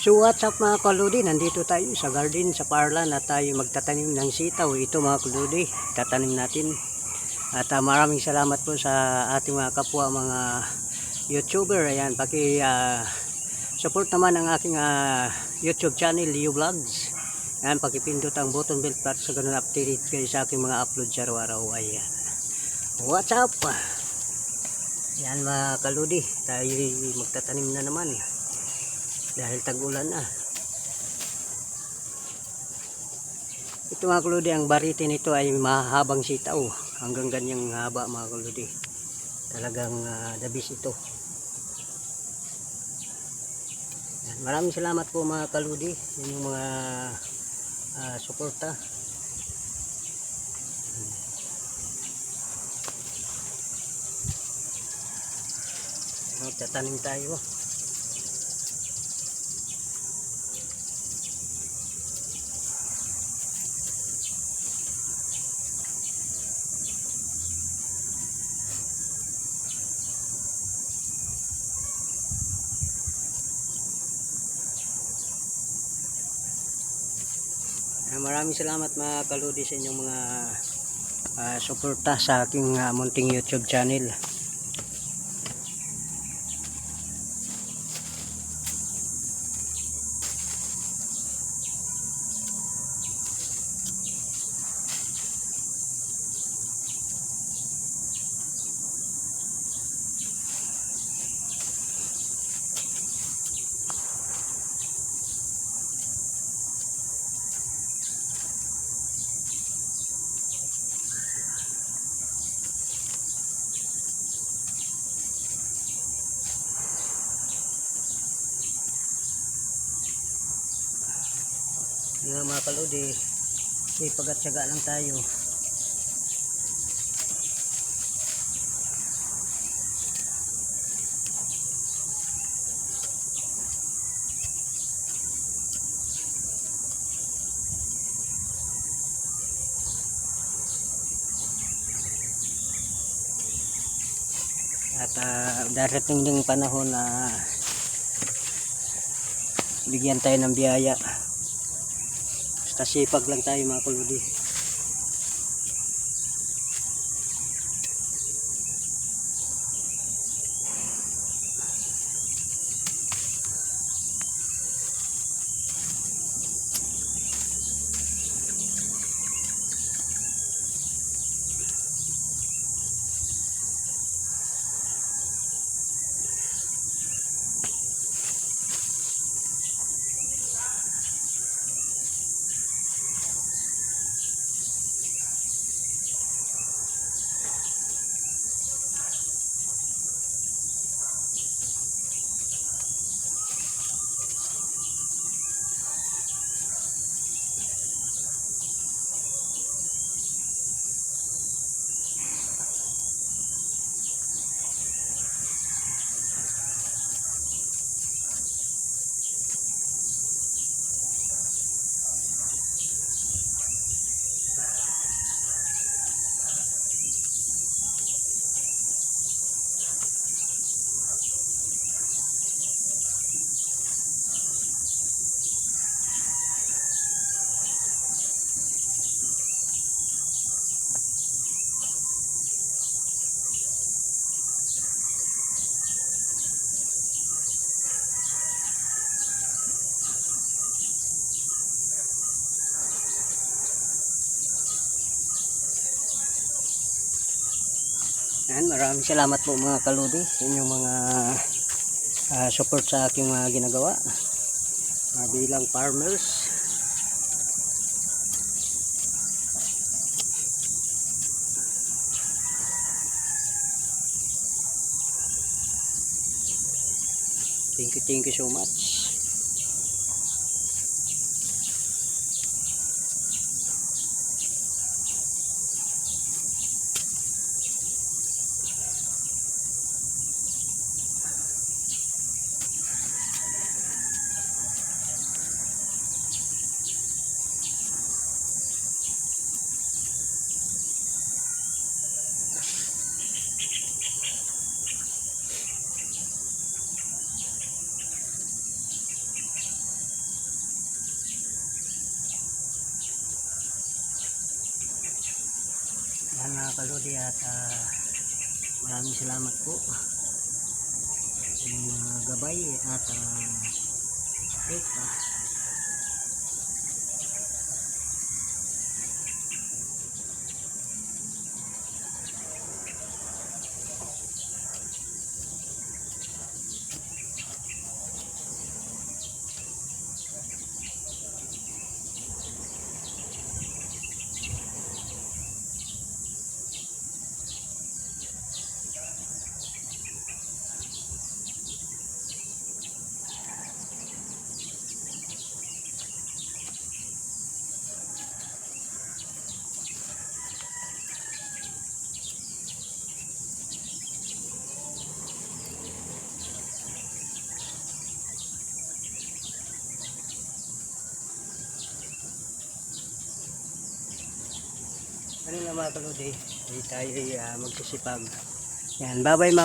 So what's up mga kaludi, nandito tayo sa garden sa Parlan at tayo magtatanim ng sitaw. Ito mga kaludi, tatanim natin. At ah, maraming salamat po sa ating mga kapwa mga YouTuber. Ayan, paki ah, support naman ang aking ah, YouTube channel, Leo Vlogs. Ayan, pakipindot ang button bell para sa ganun update kayo sa aking mga upload sa araw-araw. Ayan. What's up? Yan mga kaludi, tayo magtatanim na naman dahil tag-ulan na. Ito mga kaludi, ang barite nito ay mahabang sitaw. Hanggang ganyang haba mga kaludi. Talagang uh, dabis ito. Maraming salamat po mga kaludi. Yan yung mga ah, suporta. Magtatanim tayo. Ah, Maraming salamat mga kaludi sa inyong mga ah, suporta sa aking ah, munting YouTube channel. Yung mga kaludi, pagatsaga lang tayo. At ah, darating ding panahon na bigyan tayo ng biyaya. Basta sipag lang tayo mga kuludi. Yan, maraming salamat po mga kaludi sa inyong mga ah, support sa aking mga ginagawa Ah, bilang farmers. Thank you, thank you so much. Yan mga kaludi at ah, maraming salamat po sa inyong gabay at uh, ah. Ano na mga kaludi, ay tayo ay ah, magsisipag. Yan, bye bye mga